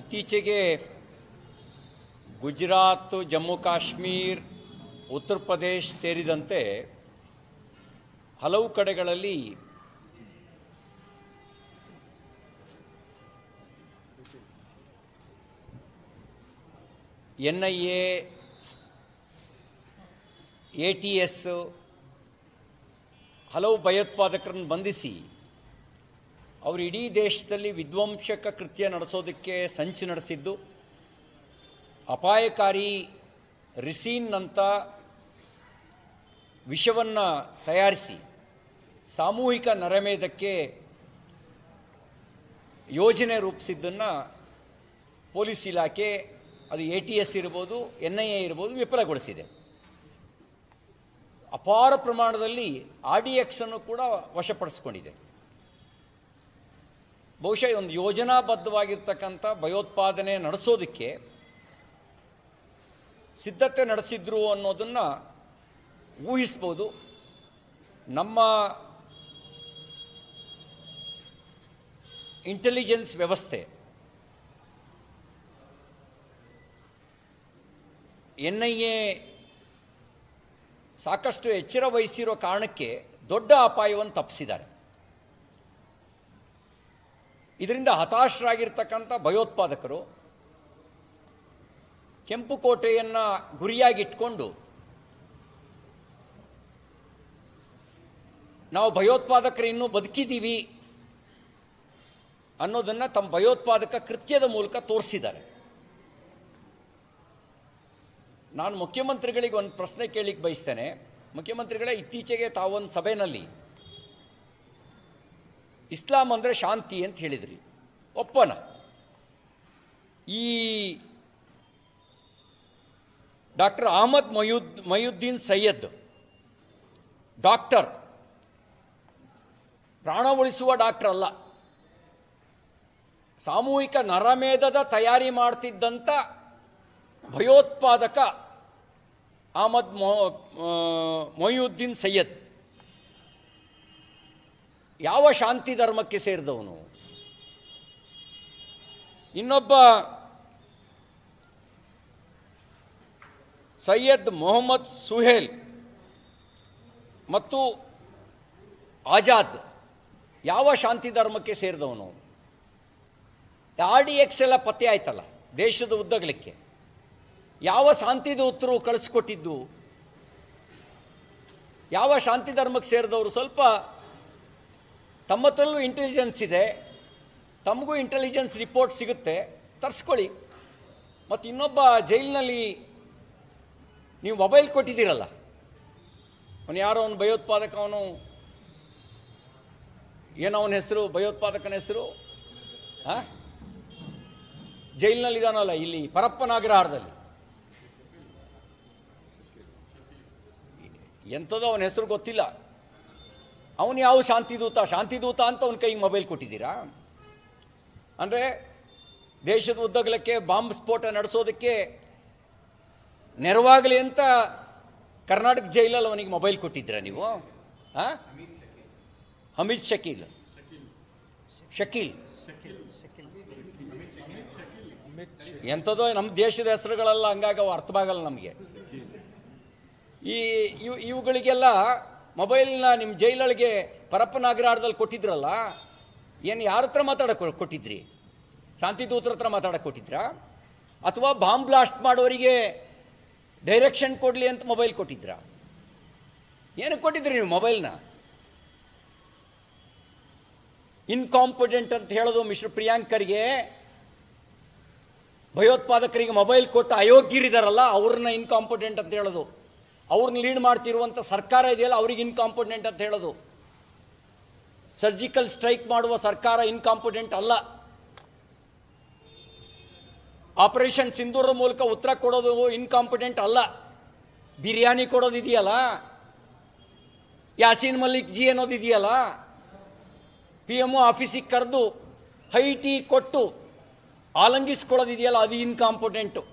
ಇತ್ತೀಚೆಗೆ ಗುಜರಾತ್, ಜಮ್ಮು ಕಾಶ್ಮೀರ್, ಉತ್ತರ ಪ್ರದೇಶ್ ಸೇರಿದಂತೆ ಹಲವು ಕಡೆಗಳಲ್ಲಿ N I A T S ಹಲವು ಭಯೋತ್ಪಾದಕರನ್ನು ಬಂಧಿಸಿ ಅವರು ಇಡೀ ದೇಶದಲ್ಲಿ ವಿಧ್ವಂಸಕ ಕೃತ್ಯ ನಡೆಸೋದಕ್ಕೆ ಸಂಚು ನಡೆಸಿದ್ದು, ಅಪಾಯಕಾರಿ ರಿಸೀನ್ನಂಥ ವಿಷವನ್ನು ತಯಾರಿಸಿ ಸಾಮೂಹಿಕ ನರಮೇಧಕ್ಕೆ ಯೋಜನೆ ರೂಪಿಸಿದ್ದನ್ನು ಪೊಲೀಸ್ ಇಲಾಖೆ, ಅದು ಎ ಟಿ ಎಸ್ ಇರ್ಬೋದು, ಎನ್ ಐ ಎ ಇರ್ಬೋದು ವಿಫಲಗೊಳಿಸಿದೆ. ಅಪಾರ ಪ್ರಮಾಣದಲ್ಲಿ ಆರ್ ಡಿ ಎಕ್ಸನ್ನು ಕೂಡ ವಶಪಡಿಸಿಕೊಂಡಿದೆ. ಬಹುಶಃ ಒಂದು ಯೋಜನಾಬದ್ಧವಾಗಿರ್ತಕ್ಕಂಥ ಭಯೋತ್ಪಾದನೆ ನಡೆಸೋದಕ್ಕೆ ಸಿದ್ಧತೆ ನಡೆಸಿದ್ರು ಅನ್ನೋದನ್ನು ಊಹಿಸ್ಬೋದು. ನಮ್ಮ ಇಂಟೆಲಿಜೆನ್ಸ್ ವ್ಯವಸ್ಥೆ ಎನ್ ಐ ಎ ಸಾಕಷ್ಟು ಎಚ್ಚರ ವಹಿಸಿರೋ ಕಾರಣಕ್ಕೆ ದೊಡ್ಡ ಅಪಾಯವನ್ನು ತಪ್ಪಿಸಿದ್ದಾರೆ. ಇದರಿಂದ ಹತಾಶರಾಗಿರ್ತಕ್ಕಂಥ ಭಯೋತ್ಪಾದಕರು ಕೆಂಪು ಕೋಟೆಯನ್ನು ಗುರಿಯಾಗಿಟ್ಕೊಂಡು ನಾವು ಭಯೋತ್ಪಾದಕರು ಇನ್ನೂ ಬದುಕಿದ್ದೀವಿ ಅನ್ನೋದನ್ನು ತಮ್ಮ ಭಯೋತ್ಪಾದಕ ಕೃತ್ಯದ ಮೂಲಕ ತೋರಿಸಿದ್ದಾರೆ. ನಾನು ಮುಖ್ಯಮಂತ್ರಿಗಳಿಗೆ ಒಂದು ಪ್ರಶ್ನೆ ಕೇಳಿಕ್ಕೆ ಬಯಸ್ತೇನೆ. ಮುಖ್ಯಮಂತ್ರಿಗಳೇ, ಇತ್ತೀಚೆಗೆ ತಾವೊಂದು ಸಭೆಯಲ್ಲಿ ಇಸ್ಲಾಂ ಅಂದರೆ ಶಾಂತಿ ಅಂತ ಹೇಳಿದ್ರಿ. ಒಪ್ಪನ. ಈ ಡಾಕ್ಟರ್ ಅಹಮದ್ ಮಯೂದ್, ಮಯುದ್ದೀನ್ ಸೈಯದ್, ಡಾಕ್ಟರ್ ಪ್ರಾಣ ಉಳಿಸುವ ಡಾಕ್ಟರ್ ಅಲ್ಲ. ಸಾಮೂಹಿಕ ನರಮೇಧದ ತಯಾರಿ ಮಾಡ್ತಿದ್ದಂಥ ಭಯೋತ್ಪಾದಕ ಅಹಮದ್ ಮೊಯುದ್ದೀನ್ ಸೈಯದ್. ಯಾವ ಶಾಂತಿ ಧರ್ಮಕ್ಕೆ ಸೇರಿದವನು? ಇನ್ನೊಬ್ಬ ಸೈಯದ್ ಮೊಹಮ್ಮದ್ ಸುಹೇಲ್ ಮತ್ತು ಆಜಾದ್ ಯಾವ ಶಾಂತಿ ಧರ್ಮಕ್ಕೆ ಸೇರಿದವನು? ಆರ್ ಡಿ ಎಕ್ಸ್ ಎಲ್ಲ ಪತ್ತೆ ಆಯ್ತಲ್ಲ, ದೇಶದ ಉದ್ದಗಲಿಕ್ಕೆ. ಯಾವ ಶಾಂತಿದ ಉತ್ತರವು ಕಳಿಸ್ಕೊಟ್ಟಿದ್ದು? ಯಾವ ಶಾಂತಿ ಧರ್ಮಕ್ಕೆ ಸೇರಿದವರು? ಸ್ವಲ್ಪ ತಮ್ಮ ಹತ್ರಲ್ಲೂ ಇಂಟೆಲಿಜೆನ್ಸ್ ಇದೆ, ತಮಗೂ ಇಂಟೆಲಿಜೆನ್ಸ್ ರಿಪೋರ್ಟ್ ಸಿಗುತ್ತೆ, ತರಿಸ್ಕೊಳ್ಳಿ. ಮತ್ತು ಇನ್ನೊಬ್ಬ ಜೈಲಿನಲ್ಲಿ ನೀವು ಮೊಬೈಲ್ ಕೊಟ್ಟಿದ್ದೀರಲ್ಲ, ಅವನು ಯಾರೋ ಅವನು ಭಯೋತ್ಪಾದಕ, ಅವನು ಏನೋ ಅವನ ಹೆಸರು, ಭಯೋತ್ಪಾದಕನ ಹೆಸರು, ಹಾಂ? ಜೈಲಿನಲ್ಲಿದ್ದಾನಲ್ಲ ಇಲ್ಲಿ ಪರಪ್ಪನಾಗ್ರಹಾರದಲ್ಲಿ ಎಂಥದೋ ಅವನ ಹೆಸರು ಗೊತ್ತಿಲ್ಲ. ಅವನು ಯಾವ ಶಾಂತಿದೂತ? ಶಾಂತಿದೂತ ಅಂತ ಅವನ ಕೈಗೆ ಮೊಬೈಲ್ ಕೊಟ್ಟಿದ್ದೀರಾ? ಅಂದರೆ ದೇಶದ ಉದ್ದಗಲಕ್ಕೆ ಬಾಂಬ್ ಸ್ಫೋಟ ನಡೆಸೋದಕ್ಕೆ ನೆರವಾಗಲಿ ಅಂತ ಕರ್ನಾಟಕ ಜೈಲಲ್ಲಿ ಅವನಿಗೆ ಮೊಬೈಲ್ ಕೊಟ್ಟಿದ್ದೀರಾ ನೀವು? ಹಾಂ ಹಮೀದ್ ಶಕೀಲ್. ಶಕೀಲ್. ಎಂಥದೋ ನಮ್ಮ ದೇಶದ ಹೆಸರುಗಳೆಲ್ಲ ಹಂಗಾಗಿ ಅರ್ಥವಾಗಲ್ಲ ನಮಗೆ. ಈ ಇವು ಇವುಗಳಿಗೆಲ್ಲ ಮೊಬೈಲ್ನ ನಿಮ್ಮ ಜೈಲೊಳಗೆ ಪರಪ್ಪನಾಗ್ರಹಾರದಲ್ಲಿ ಕೊಟ್ಟಿದ್ರಲ್ಲ, ಏನು ಯಾರ ಹತ್ರ ಮಾತಾಡಕ್ಕೆ ಕೊಟ್ಟಿದ್ರಿ? ಶಾಂತಿದೂತ್ರ ಹತ್ರ ಮಾತಾಡಕ್ಕೆ ಕೊಟ್ಟಿದ್ರಾ? ಅಥವಾ ಬಾಂಬ್ ಬ್ಲಾಸ್ಟ್ ಮಾಡೋರಿಗೆ ಡೈರೆಕ್ಷನ್ ಕೊಡಲಿ ಅಂತ ಮೊಬೈಲ್ ಕೊಟ್ಟಿದ್ರಾ? ಏನಕ್ಕೆ ಕೊಟ್ಟಿದ್ರಿ ನೀವು ಮೊಬೈಲ್ನ? ಇನ್ಕಾಂಪಿಡೆಂಟ್ ಅಂತ ಹೇಳೋದು ಮಿಸ್ಟರ್ ಪ್ರಿಯಾಂಕರಿಗೆ, ಭಯೋತ್ಪಾದಕರಿಗೆ ಮೊಬೈಲ್ ಕೊಟ್ಟು ಅಯೋಗ್ಯರಿದಾರಲ್ಲ, ಅವ್ರನ್ನ ಇನ್ಕಾಂಪಿಡೆಂಟ್ ಅಂತ ಹೇಳೋದು. ಅವ್ರನ್ನ ಲೀಡ್ ಮಾಡ್ತಿರುವಂಥ ಸರ್ಕಾರ ಇದೆಯಲ್ಲ, ಅವ್ರಿಗೆ ಇನ್ಕಾಂಪಿಡೆಂಟ್ ಅಂತ ಹೇಳೋದು. ಸರ್ಜಿಕಲ್ ಸ್ಟ್ರೈಕ್ ಮಾಡುವ ಸರ್ಕಾರ ಇನ್ಕಾಂಪಿಡೆಂಟ್ ಅಲ್ಲ. ಆಪರೇಷನ್ ಸಿಂಧೂರ ಮೂಲಕ ಉತ್ತರ ಕೊಡೋದು ಇನ್ಕಾಂಪಿಡೆಂಟ್ ಅಲ್ಲ. ಬಿರಿಯಾನಿ ಕೊಡೋದು ಇದೆಯಲ್ಲ? ಯಾಸೀನ್ ಮಲ್ಲಿಕ್ ಜಿ ಅನ್ನೋದು ಇದೆಯಲ್ಲ? ಪಿ ಎಂ ಆಫೀಸಿಗೆ ಕರೆದು ಹೈ ಟೀ ಕೊಟ್ಟು ಆಲಂಗಿಸ್ಕೊಳ್ಳೋದಿದೆಯಲ್ಲ ಅದು ಇನ್ಕಾಂಪಿಡೆಂಟು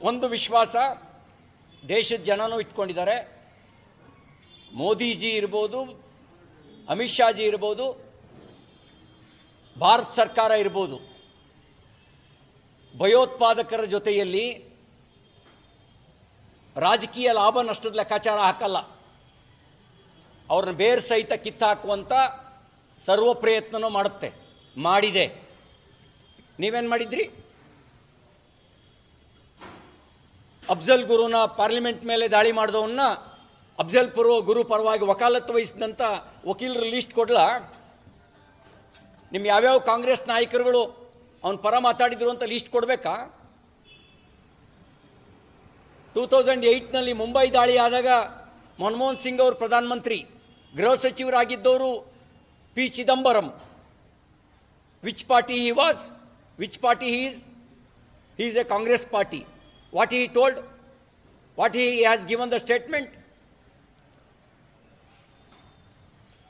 ಒಂದು ವಿಶ್ವಾಸ ದೇಶದ ಜನನೂ ಇಟ್ಕೊಂಡಿದ್ದಾರೆ. ಮೋದಿಜಿ ಇರ್ಬೋದು, ಅಮಿತ್ ಶಾಜಿ ಇರ್ಬೋದು, ಭಾರತ ಸರ್ಕಾರ ಇರ್ಬೋದು. ಭಯೋತ್ಪಾದಕರ ಜೊತೆಯಲ್ಲಿ ರಾಜಕೀಯ ಲಾಭ ನಷ್ಟದ ಲೆಕ್ಕಾಚಾರ ಹಾಕಲ್ಲ. ಅವ್ರನ್ನ ಬೇರ್ ಸಹಿತ ಕಿತ್ತಾಕುವಂಥ ಸರ್ವ ಪ್ರಯತ್ನನೂ ಮಾಡುತ್ತೆ, ಮಾಡಿದೆ. ನೀವೇನು ಮಾಡಿದ್ರಿ? ಅಫ್ಜಲ್ ಗುರುನ ಪಾರ್ಲಿಮೆಂಟ್ ಮೇಲೆ ದಾಳಿ ಮಾಡಿದವನ್ನ ಅಫ್ಜಲ್ ಪುರ ಗುರು ಪರವಾಗಿ ವಕಾಲತ್ತು ವಹಿಸಿದಂಥ ವಕೀಲರ ಲಿಸ್ಟ್ ಕೊಡ್ಲಾ? ನಿಮ್ಮ ಯಾವ್ಯಾವ ಕಾಂಗ್ರೆಸ್ ನಾಯಕರುಗಳು ಅವನ ಪರ ಮಾತಾಡಿದ್ರು ಅಂತ ಲಿಸ್ಟ್ ಕೊಡಬೇಕಾ? ಟೂ ತೌಸಂಡ್ ಏಯ್ಟ್ನಲ್ಲಿ ಮುಂಬೈ ದಾಳಿ ಆದಾಗ ಮನಮೋಹನ್ ಸಿಂಗ್ ಅವರು ಪ್ರಧಾನಮಂತ್ರಿ, ಗೃಹ ಸಚಿವರಾಗಿದ್ದವರು P Chidambaram. Which party he was which party he's he a Congress party. What he told, what he has given the statement.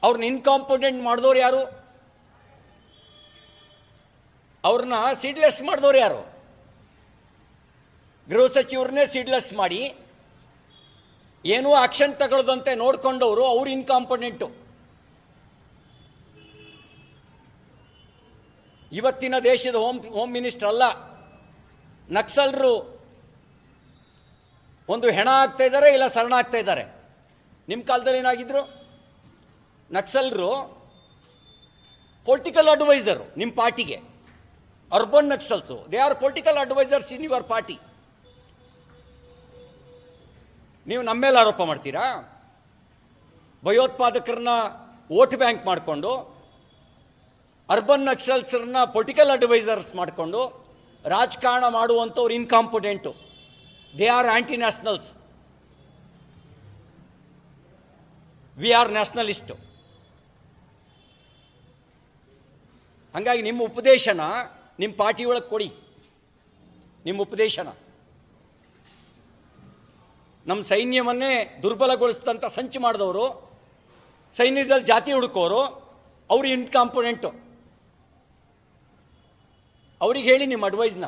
ಅವ್ರನ್ನ ಇನ್ಕಾಂಪಿಟೆಂಟ್ ಮಾಡಿದವ್ರು ಯಾರು ಅವ್ರನ್ನ ಸೀಡ್ಲೆಸ್ ಮಾಡಿದವ್ರು ಯಾರು ಗೃಹ ಸಚಿವರನ್ನೇ ಸೀಡ್ಲೆಸ್ ಮಾಡಿ ಏನೂ ಆಕ್ಷನ್ ತಗೊಳ್ಳದಂತೆ ನೋಡ್ಕೊಂಡವರು ಅವ್ರು ಇನ್ಕಾಂಪಿಟೆಂಟು ಇವತ್ತಿನ ದೇಶದ ಹೋಮ್ ಹೋಮ್ ಮಿನಿಸ್ಟರ್ ಅಲ್ಲ ನಕ್ಸಲರು ಒಂದು ಹೆಣ ಆಗ್ತಾ ಇದ್ದಾರೆ ಇಲ್ಲ ಸರಣ ಆಗ್ತಾ ಇದ್ದಾರೆ? ನಿಮ್ಮ ಕಾಲದಲ್ಲಿ ಏನಾಗಿದ್ರು? ನಕ್ಸಲ್ರು ಪೊಲಿಟಿಕಲ್ ಅಡ್ವೈಸರು ನಿಮ್ಮ ಪಾರ್ಟಿಗೆ. Urban Naxals they are political advisors in your party ನೀವು ನಮ್ಮ ಮೇಲೆ ಆರೋಪ ಮಾಡ್ತೀರಾ? ಭಯೋತ್ಪಾದಕರನ್ನ ವೋಟ್ ಬ್ಯಾಂಕ್ ಮಾಡಿಕೊಂಡು ಅರ್ಬನ್ ನಕ್ಸಲ್ಸ್ರನ್ನ ಪೊಲಿಟಿಕಲ್ ಅಡ್ವೈಸರ್ಸ್ ಮಾಡಿಕೊಂಡು, ರಾಜಕಾರಣ ಮಾಡುವಂಥವ್ರು incompetent they are nationals we are nationalist ಹಾಗಾಗಿ ನಿಮ್ಮ ಉಪದೇಶನ ನಿಮ್ಮ ಪಾರ್ಟಿ ಒಳಗೆ ಕೊಡಿ. ನಿಮ್ಮ ಉಪದೇಶನ. ನಮ್ಮ ಸೈನ್ಯವನ್ನೇ ದುರ್ಬಲಗೊಳಿಸಿದಂಥ ಸಂಚು ಮಾಡಿದವರು ಸೈನ್ಯದಲ್ಲಿ ಜಾತಿ ಹುಡುಕೋರು, ಅವರು ಇನ್ಕಾಂಪೊನೆಂಟು ಅವ್ರಿಗೆ ಹೇಳಿ ನಿಮ್ಮ ಅಡ್ವೈಸ್ನ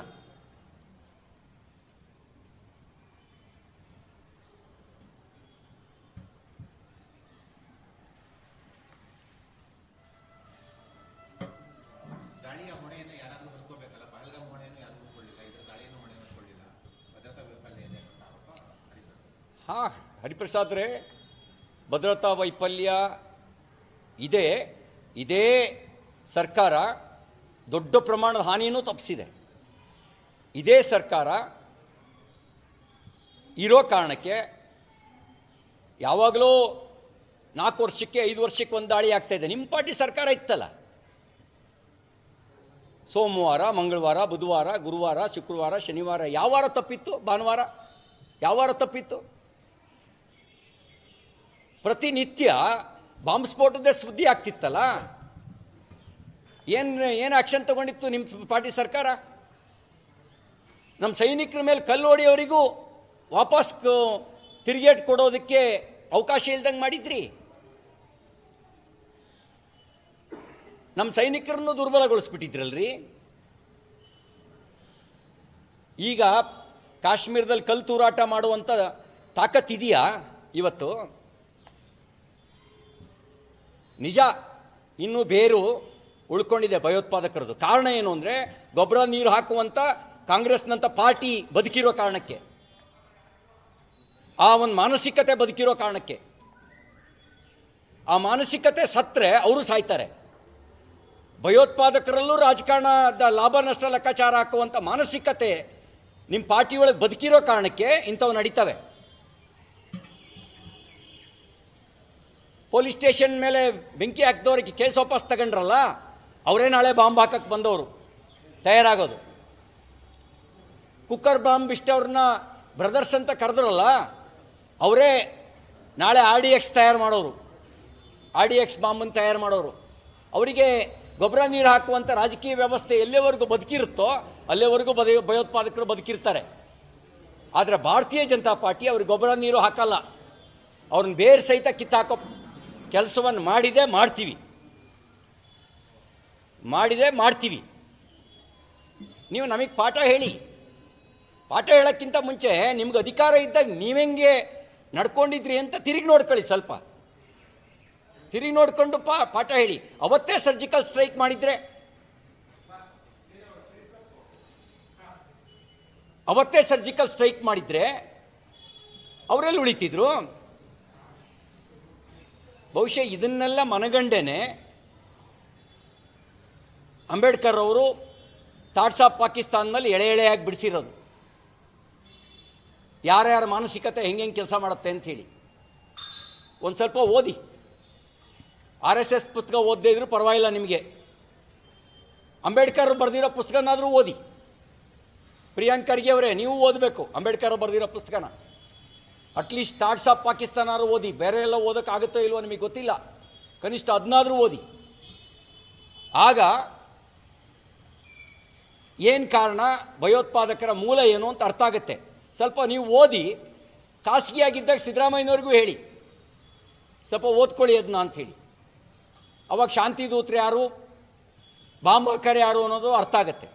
ಹಾಂ, ಹರಿಪ್ರಸಾದ್ರೆ, ಭದ್ರತಾ ವೈಫಲ್ಯ ಇದೆ. ಇದೇ ಸರ್ಕಾರ ದೊಡ್ಡ ಪ್ರಮಾಣದ ಹಾನಿಯನ್ನು ತಪ್ಪಿಸಿದೆ. ಇದೇ ಸರ್ಕಾರ ಇರೋ ಕಾರಣಕ್ಕೆ ಯಾವಾಗಲೂ ನಾಲ್ಕು ವರ್ಷಕ್ಕೆ, ಐದು ವರ್ಷಕ್ಕೆ ಒಂದು ದಾಳಿ ಆಗ್ತಾ ಇದೆ. ನಿಮ್ಮ ಪಾರ್ಟಿ ಸರ್ಕಾರ ಇತ್ತಲ್ಲ? ಸೋಮವಾರ, ಮಂಗಳವಾರ, ಬುಧವಾರ, ಗುರುವಾರ, ಶುಕ್ರವಾರ, ಶನಿವಾರ ಯಾವಾರ ತಪ್ಪಿತ್ತು? ಭಾನುವಾರ? ಯಾವ ವಾರ ತಪ್ಪಿತ್ತು? ಪ್ರತಿನಿತ್ಯ ಬಾಂಬ್ ಸ್ಫೋಟದ ಸುದ್ದಿ ಆಗ್ತಿತ್ತಲ್ಲ? ಏನು ಏನು ಆಕ್ಷನ್ ತಗೊಂಡಿತ್ತು ನಿಮ್ಮ ಪಾರ್ಟಿ ಸರ್ಕಾರ? ನಮ್ಮ ಸೈನಿಕರ ಮೇಲೆ ಕಲ್ಲು ಹೊಡೆಯೋರಿಗೂ ವಾಪಸ್ ತಿರುಗೇಟ್ ಕೊಡೋದಕ್ಕೆ ಅವಕಾಶ ಇಲ್ದಂಗೆ ಮಾಡಿದ್ರಿ? ನಮ್ಮ ಸೈನಿಕರನ್ನು ದುರ್ಬಲಗೊಳಿಸ್ಬಿಟ್ಟಿದ್ರಲ್ರಿ? ಈಗ ಕಾಶ್ಮೀರದಲ್ಲಿ ಕಲ್ಲು ತೂರಾಟ ಮಾಡುವಂಥ ತಾಕತ್ತಿದೆಯಾ ಇವತ್ತು? ನಿಜ, ಇನ್ನೂ ಬೇರು ಉಳ್ಕೊಂಡಿದೆ ಭಯೋತ್ಪಾದಕರದು. ಕಾರಣ ಏನು ಅಂದರೆ, ಗೊಬ್ಬರ ನೀರು ಹಾಕುವಂಥ ಕಾಂಗ್ರೆಸ್ನಂಥ ಪಾರ್ಟಿ ಬದುಕಿರೋ ಕಾರಣಕ್ಕೆ. ಆ ಒಂದು ಮಾನಸಿಕತೆ ಬದುಕಿರೋ ಕಾರಣಕ್ಕೆ. ಆ ಮಾನಸಿಕತೆ ಸತ್ತರೆ ಅವರು ಸಾಯ್ತಾರೆ. ಭಯೋತ್ಪಾದಕರಲ್ಲೂ ರಾಜಕಾರಣದ ಲಾಭ, ನಷ್ಟ, ಲೆಕ್ಕಾಚಾರ ಹಾಕುವಂಥ ಮಾನಸಿಕತೆ ನಿಮ್ಮ ಪಾರ್ಟಿಯೊಳಗೆ ಬದುಕಿರೋ ಕಾರಣಕ್ಕೆ ಇಂಥವು ನಡೀತವೆ. ಪೊಲೀಸ್ ಸ್ಟೇಷನ್ ಮೇಲೆ ಬೆಂಕಿ ಹಾಕಿದವ್ರಿಗೆ ಕೇಸ್ ವಾಪಸ್ ತಗೊಂಡ್ರಲ್ಲ ಅವರೇ ನಾಳೆ ಬಾಂಬ್ ಹಾಕಕ್ಕೆ ಬಂದವರು? ತಯಾರಾಗೋದು. ಕುಕ್ಕರ್ ಬಾಂಬ್ ಇಷ್ಟವ್ರನ್ನ ಬ್ರದರ್ಸ್ ಅಂತ ಕರೆದ್ರಲ್ಲ, ಅವರೇ ನಾಳೆ ಆರ್ ಡಿ ಎಕ್ಸ್ ತಯಾರು ಮಾಡೋರು. ಆರ್ ಡಿ ಎಕ್ಸ್ ಬಾಂಬನ್ನು ತಯಾರು ಮಾಡೋರು. ಅವರಿಗೆ ಗೊಬ್ಬರ ನೀರು ಹಾಕುವಂಥ ರಾಜಕೀಯ ವ್ಯವಸ್ಥೆ ಎಲ್ಲಿವರೆಗೂ ಬದುಕಿರುತ್ತೋ, ಅಲ್ಲಿವರೆಗೂ ಬದ, ಭಯೋತ್ಪಾದಕರು ಬದುಕಿರ್ತಾರೆ. ಆದರೆ ಭಾರತೀಯ ಜನತಾ ಪಾರ್ಟಿ ಅವ್ರಿಗೆ ಗೊಬ್ಬರ ನೀರು ಹಾಕಲ್ಲ. ಅವ್ರನ್ನ ಬೇರೆ ಸಹಿತ ಕಿತ್ತಾಕೋ ಕೆಲಸವನ್ನು ಮಾಡಿದೆ, ಮಾಡ್ತೀವಿ. ಮಾಡಿದೆ, ಮಾಡ್ತೀವಿ. ನೀವು ನಮಗೆ ಪಾಠ ಹೇಳಿ. ಪಾಠ ಹೇಳೋಕ್ಕಿಂತ ಮುಂಚೆ ನಿಮ್ಗೆ ಅಧಿಕಾರ ಇದ್ದಾಗ ನೀವೆಂಗೆ ನಡ್ಕೊಂಡಿದ್ರಿ ಅಂತ ತಿರುಗಿ ನೋಡ್ಕೊಳ್ಳಿ ಸ್ವಲ್ಪ. ತಿರುಗಿ ನೋಡಿಕೊಂಡು ಪಾ, ಪಾಠ ಹೇಳಿ. ಅವತ್ತೇ ಸರ್ಜಿಕಲ್ ಸ್ಟ್ರೈಕ್ ಮಾಡಿದರೆ? ಅವತ್ತೇ ಸರ್ಜಿಕಲ್ ಸ್ಟ್ರೈಕ್ ಮಾಡಿದರೆ, ಅವರೆಲ್ಲಿ ಉಳಿತಿದ್ರು? ಬಹುಶಃ ಇದನ್ನೆಲ್ಲ ಮನಗಂಡೇನೆ ಅಂಬೇಡ್ಕರ್ ಅವರು ಥಾಟ್ಸ್ ಆಫ್ ಪಾಕಿಸ್ತಾನದಲ್ಲಿ ಎಳೆ ಎಳೆಯಾಗಿ ಬಿಡಿಸಿರೋದು. ಯಾರ್ಯಾರ ಮಾನಸಿಕತೆ ಹೆಂಗೆ ಹೆಂಗೆ ಕೆಲಸ ಮಾಡುತ್ತೆ ಅಂತ ಹೇಳಿ. ಒಂದು ಸ್ವಲ್ಪ ಓದಿ. ಆರ್ ಎಸ್ ಎಸ್ ಪುಸ್ತಕ ಓದದೇ ಇದ್ರೂ ಪರವಾಗಿಲ್ಲ ನಿಮಗೆ. ಅಂಬೇಡ್ಕರ್ ಬರೆದಿರೋ ಪುಸ್ತಕನಾದರೂ ಓದಿ. ಪ್ರಿಯಾಂಕರ್ಗೆ ಅವರೇ, ನೀವು ಓದಬೇಕು ಅಂಬೇಡ್ಕರ್ ಬರೆದಿರೋ ಪುಸ್ತಕನ. ಅಟ್ಲೀಸ್ಟ್ ಥಾಟ್ಸ್ ಆಫ್ ಪಾಕಿಸ್ತಾನ ಓದಿ ಬೇರೆ ಎಲ್ಲ ಓದೋಕ್ಕಾಗುತ್ತೋ ಇಲ್ವೋ ನಿಮಗೆ ಗೊತ್ತಿಲ್ಲ ಕನಿಷ್ಠ ಅದನ್ನಾದರೂ ಓದಿ ಆಗ ಏನು ಕಾರಣ ಭಯೋತ್ಪಾದಕರ ಮೂಲ ಏನು ಅಂತ ಅರ್ಥ ಆಗುತ್ತೆ ಸ್ವಲ್ಪ ನೀವು ಓದಿ ಖಾಸಗಿಯಾಗಿದ್ದಾಗ ಸಿದ್ದರಾಮಯ್ಯನವ್ರಿಗೂ ಹೇಳಿ ಸ್ವಲ್ಪ ಓದ್ಕೊಳ್ಳಿ ಅದನ್ನ ಅಂಥೇಳಿ ಅವಾಗ ಶಾಂತಿ ದೂತರು ಯಾರು ಬಾಂಬ್ ಹಾಕರ್ ಯಾರು ಅನ್ನೋದು ಅರ್ಥ ಆಗುತ್ತೆ